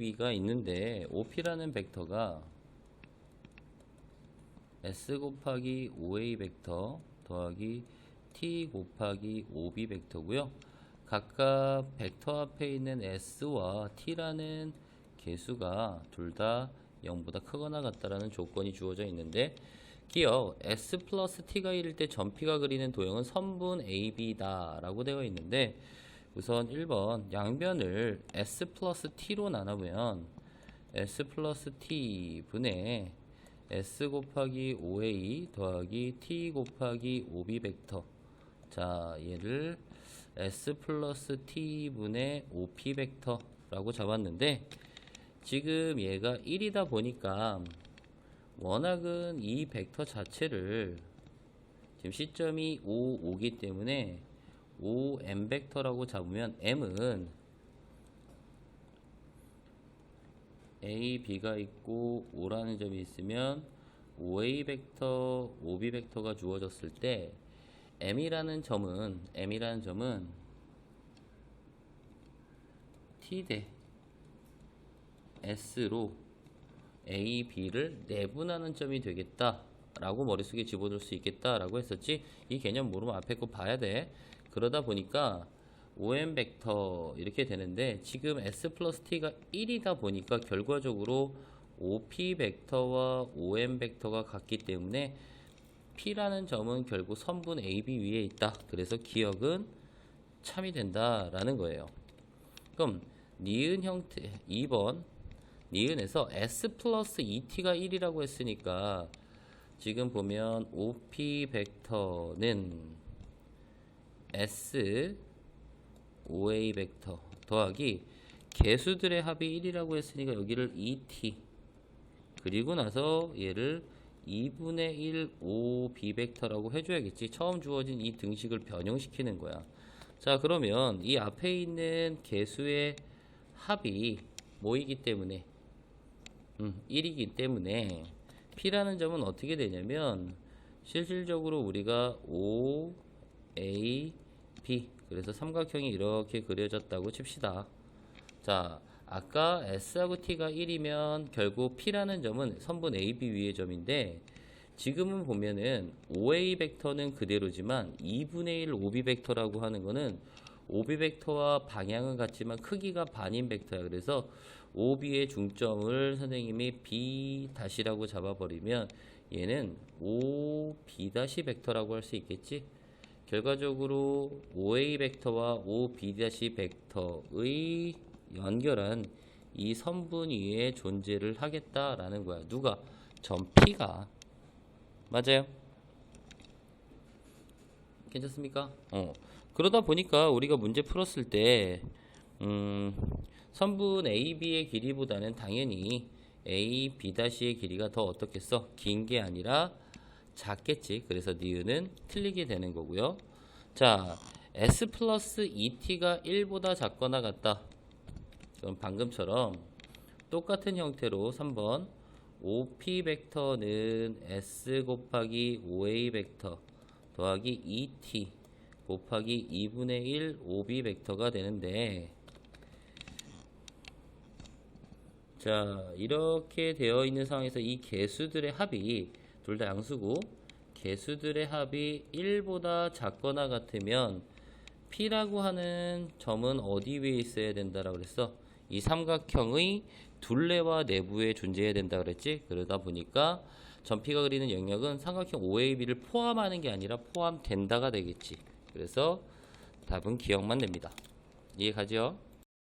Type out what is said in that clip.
B가 있는데 OP라는 벡터가 S 곱하기 5A 벡터 더하기 T 곱하기 5B 벡터고요. 각각 벡터 앞에 있는 S와 T라는 개수가 둘 다 0보다 크거나 같다라는 조건이 주어져 있는데 기억 S 플러스 T가 1일 때 전피가 그리는 도형은 선분 AB다 라고 되어 있는데 우선 1번 양변을 S 플러스 T로 나누면 S 플러스 T 분의 S 곱하기 5A 더하기 T 곱하기 5B 벡터. 자 얘를 S 플러스 T 분의 5P 벡터라고 잡았는데 지금 얘가 1이다 보니까 워낙은 이 벡터 자체를 지금 시점이 5, 5기 때문에 5m 벡터라고 잡으면 m은 a, b가 있고 5라는 점이 있으면 5a 벡터, 5b 벡터가 주어졌을 때 m이라는 점은 m이라는 점은 t 대 s로 a, b를 내분하는 점이 되겠다. 라고 머릿속에 집어넣을 수 있겠다 라고 했었지 이 개념 모르면 앞에 거 봐야 돼 그러다 보니까 OM 벡터 이렇게 되는데 지금 S 플러스 T가 1이다 보니까 결과적으로 OP 벡터와 OM 벡터가 같기 때문에 P라는 점은 결국 선분 AB 위에 있다. 그래서 기억은 참이 된다라는 거예요. 그럼 니은 형태 2번 니은에서 S 플러스 ET가 1이라고 했으니까 지금 보면 OP 벡터는 S OA 벡터 더하기 개수들의 합이 1이라고 했으니까 여기를 ET 그리고 나서 얘를 2분의 1 OB 벡터라고 해줘야겠지. 처음 주어진 이 등식을 변형시키는 거야. 자 그러면 이 앞에 있는 개수의 합이 뭐이기 때문에? 음, 1이기 때문에 P라는 점은 어떻게 되냐면 실질적으로 우리가 O, A, B 그래서 삼각형이 이렇게 그려졌다고 칩시다. 자, 아까 S하고 T가 1이면 결국 P라는 점은 선분 AB 위의 점인데 지금은 보면은 OA 벡터는 그대로지만 2분의 1 OB 벡터라고 하는 거는 OB 벡터와 방향은 같지만 크기가 반인 벡터야. 그래서 OB의 중점을 선생님이 B 다시라고 잡아버리면 얘는 OB 다시 벡터라고 할 수 있겠지. 결과적으로 OA 벡터와 OB 다시 벡터의 연결한 이 선분 위에 존재를 하겠다라는 거야. 누가? 점 P가. 맞아요? 괜찮습니까? 어. 그러다 보니까 우리가 문제 풀었을 때, 음, 선분 AB의 길이보다는 당연히 A, B-의 길이가 더 어떻겠어? 긴 게 아니라 작겠지. 그래서 니은은 틀리게 되는 거고요. 자, S 플러스 ET가 1보다 작거나 같다. 그럼 방금처럼 똑같은 형태로 3번 OP 벡터는 S 곱하기 OA 벡터 더하기 ET 곱하기 2분의 1 OB 벡터가 되는데 자 이렇게 되어 있는 상황에서 이 개수들의 합이 둘 다 양수고 개수들의 합이 1보다 작거나 같으면 P라고 하는 점은 어디 위에 있어야 된다라고 그랬어? 이 삼각형의 둘레와 내부에 존재해야 된다 그랬지? 그러다 보니까 전피가 그리는 영역은 삼각형 OAB를 포함하는 게 아니라 포함된다가 되겠지. 그래서 답은 기억만 냅니다. 이해 가죠?